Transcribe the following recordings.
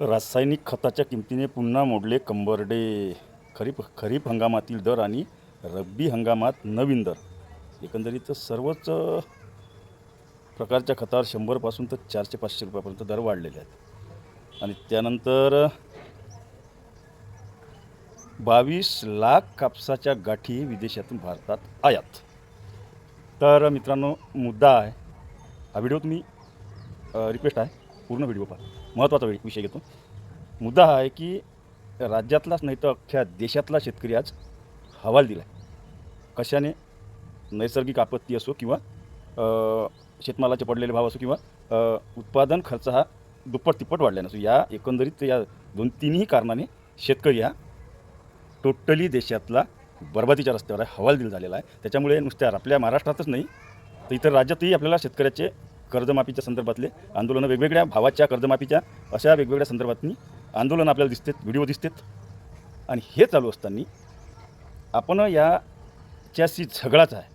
रासायनिक खताच्या किमतीने पुन्हा मोडले कंबरडे. खरीप खरीप हंगामातील दर आणि रब्बी हंगामात नवीन दर. एकंदरीत सर्वच प्रकारच्या खतावर शंभरपासून तर चारशे पाचशे रुपयापर्यंत दर वाढलेले आहेत. आणि त्यानंतर बावीस लाख कापसाच्या गाठी विदेशातून भारतात आयात. तर मित्रांनो मुद्दा आहे. हा व्हिडिओ तुम्ही रिक्वेस्ट आहे. पूर्ण व्हिडिओ पाहा. महत्त्वाचा विषय घेतो. मुद्दा हा आहे की राज्यातलाच नाही तर अख्ख्या देशातला शेतकरी आज हवाल दिला आहे कशाने? नैसर्गिक आपत्ती असो किंवा शेतमालाचे पडलेले भाव असो किंवा उत्पादन खर्च हा दुप्पट तिप्पट वाढल्याने असो या एकंदरीत या दोन तिन्ही कारणाने शेतकरी हा टोटली देशातला बरबादीच्या रस्त्यावर आहे हवालदिल झालेला आहे. त्याच्यामुळे नुसत्या आपल्या महाराष्ट्रातच नाही तर इतर राज्यातही आपल्याला शेतकऱ्याचे कर्जमाफीच्या संदर्भातले आंदोलनं वेगवेगळ्या भावाच्या कर्जमाफीच्या अशा वेगवेगळ्या संदर्भातनी आंदोलनं आपल्याला दिसतात व्हिडिओ दिसतात. आणि हे चालू असताना आपण याच्याशी झगडाच आहे.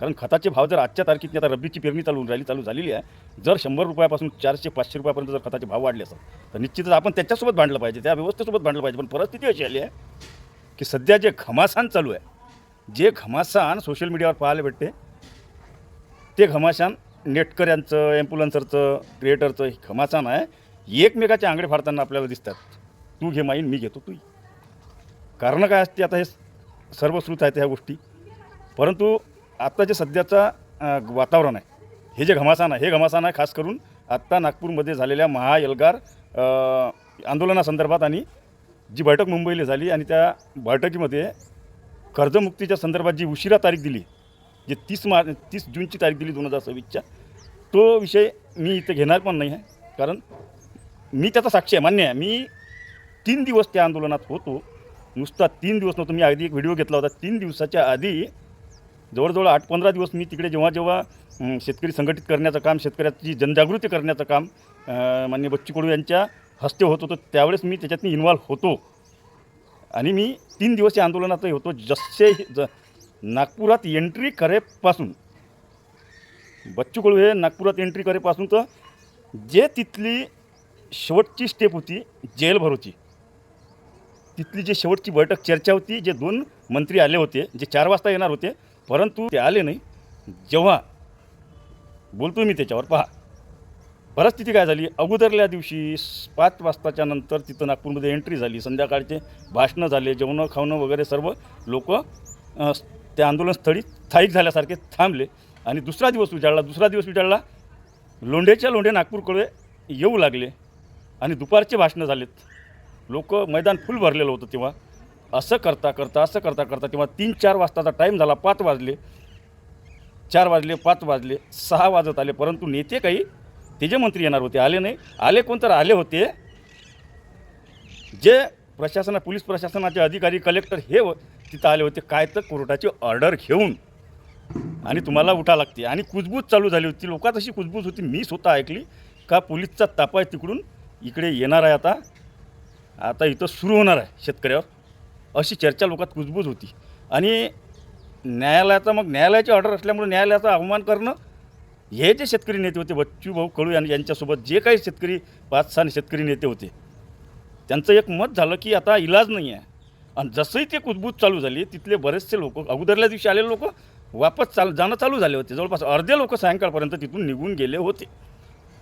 कारण खताचे भाव जर आजच्या तारखेत आता रब्बीची पेरणी चालू राहिली चालू झालेली आहे. जर शंभर रुपयापासून चारशे पाचशे रुपयापर्यंत जर खताचे भाव वाढले असतात तर निश्चितच आपण त्याच्यासोबत भांडलं पाहिजे त्या व्यवस्थेसोबत भांडलं पाहिजे. पण परिस्थिती अशी आली आहे की सध्या जे घमासान चालू आहे जे घमासान सोशल मीडियावर पाहायला भेटते ते घमासान नेटकऱ्यांचं ॲम्प्युलन्सरचं क्रिएटरचं हे घमासान आहे एकमेकाचे आंगडे फाडताना आपल्याला दिसतात. तू घे माईन मी घेतो तू कारणं काय असते आता हे सर्वश्रुत आहेत ह्या गोष्टी. परंतु आत्ता जे सध्याचा वातावरण आहे हे जे घमासान आहे हे घमासान आहे खास करून आत्ता नागपूरमध्ये झालेल्या महाएल्गार आंदोलनासंदर्भात आणि जी बैठक मुंबईला झाली आणि त्या बैठकीमध्ये कर्जमुक्तीच्या संदर्भात जी उशिरा तारीख दिली जे तीस मार्च तीस जूनची तारीख दिली दोन हजार सव्वीसच्या तो विषय मी इथे घेणार पण नाही आहे. कारण मी त्याचा साक्षी आहे मान्य आहे. मी तीन दिवस त्या आंदोलनात होतो. नुसता तीन दिवस नव्हतो. मी आधी एक व्हिडिओ घेतला होता. तीन दिवसाच्या आधी जवळजवळ आठ पंधरा दिवस मी तिकडे जेव्हा जेव्हा शेतकरी संघटित करण्याचं काम शेतकऱ्याची जनजागृती करण्याचं काम मान्य बच्ची बच्चू कडू यांच्या हस्ते होत होतं त्यावेळेस मी त्याच्यातनं इन्व्हॉल्व होतो. आणि मी तीन दिवस या आंदोलनातही होतो. जसे ज नागपुरात एंट्री करेपासून. बच्चू कडू हे नागपुरात एंट्री करेपासून तर जे तिथली शेवटची स्टेप होती जेल भरोची तिथली जी शेवटची बैठक चर्चा होती जे दोन मंत्री आले होते जे चार वाजता येणार होते परंतु ते आले नाही. जेव्हा बोलतो मी त्याच्यावर पहा. परिस्थिती काय झाली? अगोदरल्या दिवशी पाच वाजताच्या नंतर तिथं नागपूरमध्ये एंट्री झाली. संध्याकाळचे भाषणं झाले जेवणं खावणं वगैरे सर्व लोक ते आंदोलनस्थळी स्थायिक झाल्यासारखे थांबले. आणि दुसरा दिवस उजाडला दुसरा दिवस उजाडला लोंढेच्या लोंढे नागपूरकडे येऊ लागले. आणि दुपारचे भाषणं झालेत. लोक मैदान फुल भरलेलं होतं तेव्हा. असं करता करता असं करता करता तेव्हा तीन चार वाजताचा टाईम झाला. पाच वाजले. चार वाजले पाच वाजले सहा वाजत आले. परंतु नेते काही तेजे मंत्री येणार होते. आले नाही. आले कोण तर आले होते. जे प्रशासना पोलीस प्रशासनाचे अधिकारी कलेक्टर हे तिथं आले होते काय तर कोर्टाची ऑर्डर घेऊन. आणि तुम्हाला उठा लागते. आणि कुजबूज चालू झाली होती. लोकात अशी कुजबूज होती. मी स्वतः ऐकली का पोलीसचा तापा आहे तिकडून. इकडे येणार आहे आता. आता इथं सुरू होणार आहे शेतकऱ्यावर. अशी चर्चा लोकात कुजबूज होती. आणि न्यायालयाचा मग न्यायालयाची ऑर्डर असल्यामुळे न्यायालयाचा अवमान करणं हे जे शेतकरी नेते होते बच्चू भाऊ कडू यांनी यांच्यासोबत जे काही शेतकरी पाच सहा शेतकरी नेते होते त्यांचं एक मत झालं की आता इलाज नाही आहे आणि जसंही ते कुजबूज चालू झाली तिथले बरेचसे लोक अगोदरल्या दिवशी आलेले लोक वापस चाल जाणं चालू झाले होते. जवळपास अर्धे लोक सायंकाळपर्यंत तिथून निघून गेले होते.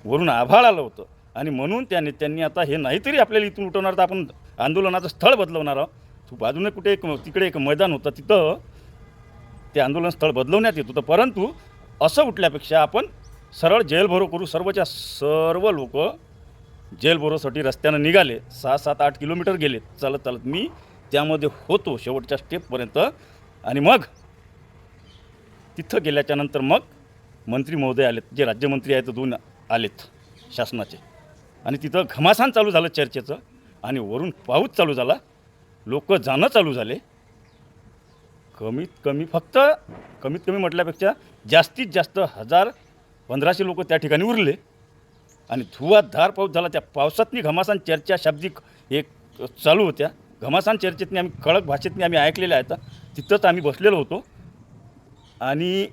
वरून आभाळ आलं होतं. आणि म्हणून त्या नेत्यांनी आता हे नाहीतरी आपल्याला इथून उठवणार तर आपण आंदोलनाचं स्थळ बदलवणार आहोत. बाजूने कुठे एक तिकडे एक मैदान होतं तिथं ते आंदोलन स्थळ बदलवण्यात येत होतं. परंतु असं उठल्यापेक्षा आपण सरळ जेल भरो करू. सर्वच्या सर्व लोक जेलभरोसाठी रस्त्यानं निघाले. सहा सात आठ किलोमीटर गेले. चालत चालत मी त्यामध्ये होतो शेवटच्या स्टेपपर्यंत आणि मग तिथं गेल्याच्यानंतर मग मंत्री महोदय आलेत जे राज्यमंत्री आहेत ते दोन आलेत शासनाचे. आणि तिथं घमासान चालू झालं चर्चेचं आणि वरून पाऊस चालू झाला. लोक जाणं चालू झाले. कमीत कमी फक्त कमीत कमी म्हटल्यापेक्षा जास्तीत जास्त हजार पंधराशे लोक त्या ठिकाणी उरले. आणि धुवाधार पाऊस झाला. त्या पावसातनी घमासान चर्चा शाब्दिक एक चालू होत्या. घमासान चर्चेतनी आम्ही कडक भाषेतनी आम्ही ऐकलेल्या आहेत तिथंच आम्ही बसलेलो होतो. आणि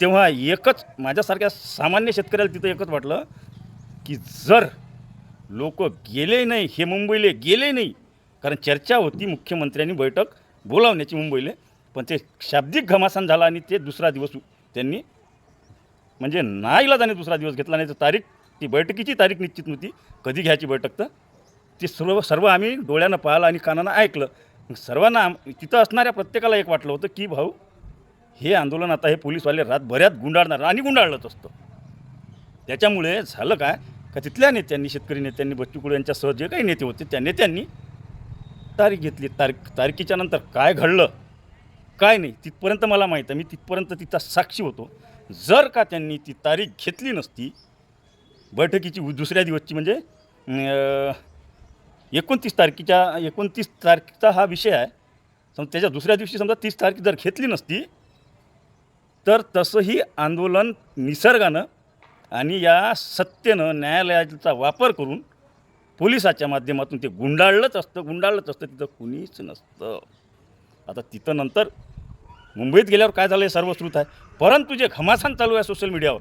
तेव्हा एकच माझ्यासारख्या सामान्य शेतकऱ्याला तिथं एकच वाटलं की जर लोक गेले नाही हे मुंबईले गेले नाही कारण चर्चा होती मुख्यमंत्र्यांनी बैठक बोलावण्याची मुंबईले पण ते शाब्दिक घमासान झाला आणि ते दुसरा दिवस त्यांनी म्हणजे नाईलाजाने दुसरा दिवस घेतला नाही तर तारीख ती बैठकीची तारीख निश्चित नव्हती कधी घ्यायची बैठक तर. ते सर्व सर्व आम्ही डोळ्यानं पाहिलं आणि कानानं ऐकलं. सर्वांना आम- तिथं असणाऱ्या प्रत्येकाला एक वाटलं होतं की भाऊ हे आंदोलन आता हे पोलीसवाले रातभऱ्यात गुंडाळणार आणि गुंडाळलंच असतं. त्याच्यामुळे झालं काय? का तिथल्या नेत्यांनी शेतकरी नेत्यांनी बच्चू कडू यांच्यासह जे काही नेते होते त्या नेत्यांनी तारीख घेतली. तारीख तारखेच्या नंतर काय घडलं? काय नाही. तिथपर्यंत मला माहीत आहे. मी तिथपर्यंत तिथं साक्षी होतो. जर का त्यांनी ती तारीख घेतली नसती बैठकीची दुसऱ्या दिवसची म्हणजे एकोणतीस तारखेच्या एकोणतीस तारखेचा हा विषय आहे. समजा त्याच्या दुसऱ्या दिवशी समजा तीस तारीख जर घेतली नसती तर तसंही आंदोलन निसर्गानं आणि या सत्तेनं न्यायालयाचा वापर करून पोलिसाच्या माध्यमातून ते गुंडाळलंच असतं गुंडाळलंच असतं तिथं कुणीच नसतं. आता तिथं नंतर मुंबईत गेल्यावर काय झालं हे सर्वश्रुत आहे. परंतु जे घमासान चालू आहे सोशल मीडियावर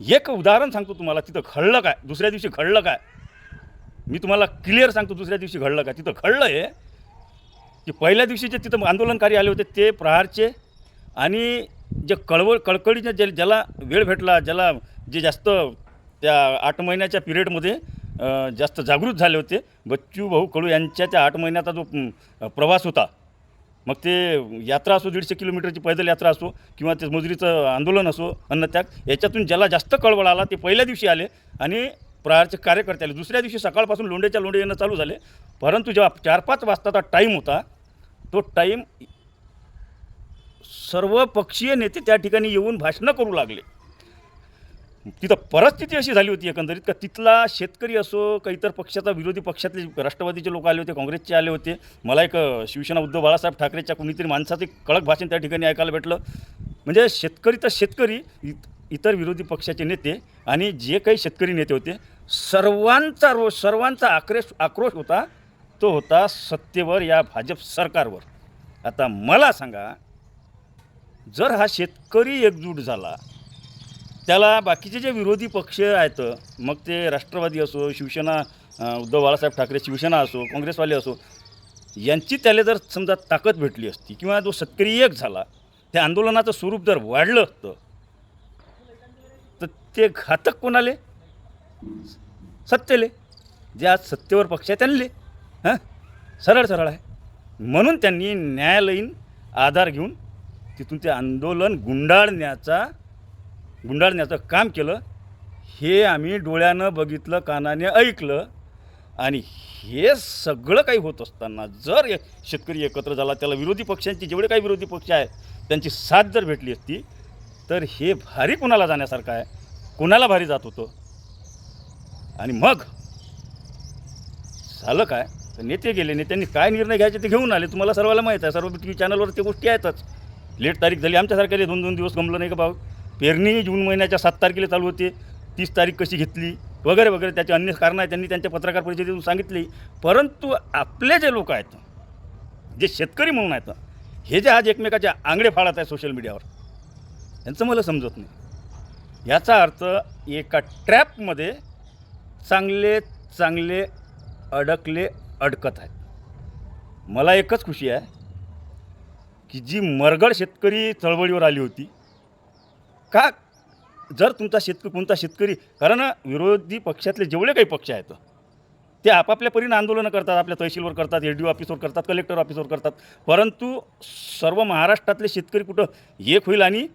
एक उदाहरण सांगतो तुम्हाला तिथं घडलं काय? दुसऱ्या दिवशी घडलं काय? मी तुम्हाला क्लिअर सांगतो दुसऱ्या दिवशी घडलं का? तिथं घडलं आहे की पहिल्या दिवशी जे तिथं आंदोलनकारी आले होते ते प्रहारचे आणि जे कळवळ कळकळीने जे ज्याला वेळ भेटला ज्याला जे जास्त त्या आठ महिन्याच्या पिरियडमध्ये जास्त जागृत झाले होते बच्चू भाऊ कडू यांच्या त्या आठ महिन्याचा जो प्रवास होता मग ते यात्रा असो दीडशे किलोमीटरची पैदल यात्रा असो किंवा ते मजुरीचं आंदोलन असो अन्नत्याग याच्यातून ज्याला जास्त कळवळ आला ते पहिल्या दिवशी आले आणि प्रहारचे कार्यकर्ते आले. दुसऱ्या दिवशी सकाळपासून लोंढेच्या लोंढे येणं चालू झाले. परंतु जेव्हा चार पाच वाजताचा टाईम होता तो टाईम सर्व पक्षीय नेते त्या ठिकाणी येऊन भाषणं करू लागले. तिथं परिस्थिती अशी झाली होती एकंदरीत का तिथला शेतकरी असो का इतर पक्षाचा विरोधी पक्षातले राष्ट्रवादीचे लोक आले होते काँग्रेसचे आले होते. मला एक शिवसेना उद्धव बाळासाहेब ठाकरेच्या कुणीतरी माणसाचं कडक भाषण त्या ठिकाणी ऐकायला भेटलं. म्हणजे शेतकरी तर शेतकरी इतर विरोधी पक्षाचे नेते आणि जे काही शेतकरी नेते होते सर्वांचा रो सर्वांचा आक्रेश आक्रोश होता तो होता सत्तेवर या भाजप सरकारवर. आता मला सांगा जर हा शेतकरी एकजूट झाला त्याला बाकीचे जे विरोधी पक्ष आहेत मग ते राष्ट्रवादी असो शिवसेना उद्धव बाळासाहेब ठाकरे शिवसेना असो काँग्रेसवाले असो यांची त्याला जर समजा ताकद भेटली असती किंवा जो शेतकरी एक झाला त्या आंदोलनाचं स्वरूप जर वाढलं असतं तर ते घातक कोणाले? सत्तेले जे आज सत्तेवर पक्ष आहे त्यांनी हां? सरळ सरळ आहे. म्हणून त्यांनी न्यायालयीन आधार घेऊन तिथून ते आंदोलन गुंडाळण्याचा गुंडाळण्याचं काम केलं. हे आम्ही डोळ्यानं बघितलं कानाने ऐकलं. आणि हे सगळं काही होत असताना जर एक शेतकरी एकत्र झाला त्याला विरोधी पक्षांचे जेवढे काही विरोधी पक्ष आहेत त्यांची साथ जर भेटली असती तर हे भारी कुणाला जाण्यासारखं आहे? कुणाला भारी जात होतं? आणि मग? झालं काय? तर नेते गेले नेत्यांनी काय निर्णय घ्यायचे ते घेऊन आले. तुम्हाला सर्वांना माहीत आहे सर्व टी व्ही चॅनलवर ते गोष्टी आहेतच. लेट तारीख झाली आमच्यासारख्याला दोन दोन दिवस गमलं नाही का भाऊ? पेरणी जून महिन्याच्या सात तारखेला चालू होते. तीस तारीख कशी घेतली? वगैरे वगैरे त्याचे अन्य कारणं आहेत त्यांनी त्यांच्या पत्रकार परिषदेतून सांगितली. परंतु आपले जे लोक आहेत जे शेतकरी म्हणून आहेत हे जे आज एकमेकाच्या आंगडे फाळत आहे सोशल मीडियावर यांचं मला समजत नाही. याचा अर्थ एका ट्रॅपमध्ये चांगले चांगले अडकले अडकत आहेत. मला एकच खुशी आहे की जी मरगळ शेतकरी चळवळीवर आली होती का जर तुमचा शेतकरी कोणता शेतकरी कारण विरोधी पक्षातले जेवढे काही पक्ष आहेत ते आपापल्या परीने आंदोलनं करतात आपल्या तहसीलवर करतात एल डी ऑफिसवर करतात कलेक्टर ऑफिसवर करतात. परंतु सर्व महाराष्ट्रातले शेतकरी कुठं एक होईल आणि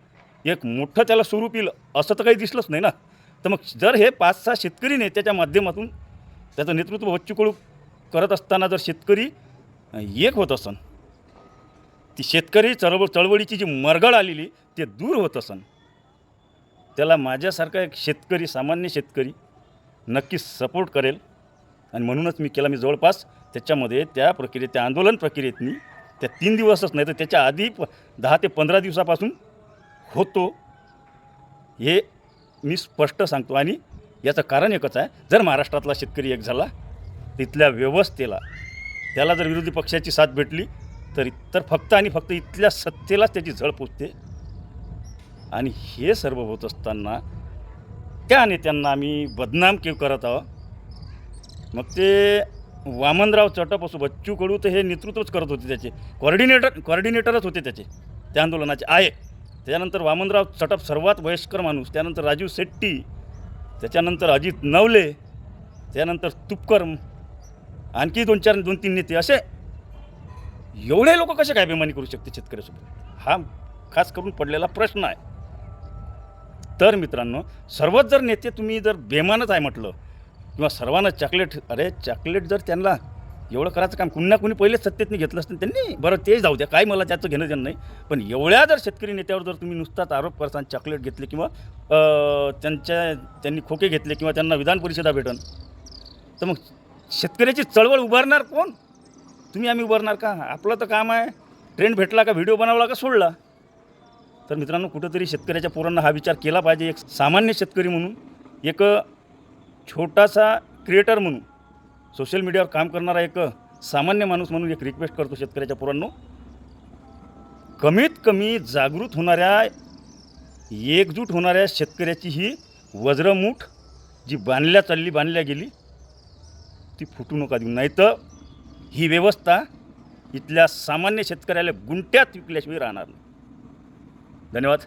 एक मोठं त्याला स्वरूप येईल असं तर काही दिसलंच नाही ना. तर मग जर हे पाच सहा शेतकरी नेत्याच्या माध्यमातून त्याचं नेतृत्व बच्चू करत असताना जर शेतकरी एक होत असन ती शेतकरी चळवळ चळवळीची जी मरगळ आलेली ते दूर होत असन त्याला माझ्यासारखा एक शेतकरी सामान्य शेतकरी नक्कीच सपोर्ट करेल. आणि म्हणूनच मी केला मी जवळपास त्याच्यामध्ये त्या प्रक्रियेत त्या आंदोलन प्रक्रियेतनी त्या तीन दिवसच नाही तर त्याच्या आधी प दहा ते पंधरा दिवसापासून होतो. हे मी स्पष्ट सांगतो आणि याचं कारण एकच आहे जर महाराष्ट्रातला शेतकरी एक झाला तिथल्या व्यवस्थेला त्याला जर विरोधी पक्षाची साथ भेटली तर तर फक्त आणि फक्त इथल्या सत्तेलाच त्याची झळ पोचते. आणि हे सर्व होत असताना त्या नेत्यांना आम्ही बदनाम केव करत आहोत? मग ते वामनराव चटप असो बच्चू कडू तर हे नेतृत्वच करत होते त्याचे. कॉर्डिनेटर कॉर्डिनेटरच होते त्याचे. त्या आंदोलनाचे आहे त्याच्यानंतर वामनराव चटप सर्वात वयस्कर माणूस त्यानंतर राजीव शेट्टी त्याच्यानंतर अजित नवले त्यानंतर तुपकर आणखी दोन चार दोन तीन नेते असे एवढे लोक कसे काय बेमानी करू शकते शेतकऱ्यासोबत? हा खास करून पडलेला प्रश्न आहे. तर मित्रांनो सर्वच जर नेते तुम्ही जर बेमानच आहे म्हटलं किंवा सर्वांना चॉकलेट अरे चॉकलेट जर त्यांना एवढं करायचं काम कुणा कुणी पहिलेच सत्तेतनी घेतलं असतं त्यांनी. बरं तेच जाऊ द्या काय मला त्याचं घेणं देणं नाही. पण एवढ्या जर शेतकरी नेत्यावर जर तुम्ही नुसताच आरोप करताना चॉकलेट घेतले किंवा त्यांच्या त्यांनी खोके घेतले किंवा त्यांना विधान परिषदा भेटन तर मग शेतकऱ्याची चळवळ उभारणार कोण? तुम्ही आम्ही उभारणार का? आपलं तर काम आहे. ट्रेंड भेटला का? व्हिडिओ बनवला का? सोडला. तर मित्रांनो कुठंतरी शेतकऱ्याच्या पोरांना हा विचार केला पाहिजे. एक सामान्य शेतकरी म्हणून एक छोटासा क्रिएटर म्हणून. सोशल मीडियावर काम करणारा एक सामान्य माणूस म्हणून एक रिक्वेस्ट करतो शेतकऱ्याच्या पोरांनो. कमीत कमी जागृत होणाऱ्या एकजूट होणाऱ्या शेतकऱ्याची ही वज्रमूठ जी बांधल्या चालली बांधल्या गेली ती फुटू नका देऊ. नाही तर ही व्यवस्था इथल्या सामान्य शेतकऱ्याला गुंट्यात विकल्याशिवाय राहणार नाही. धन्यवाद.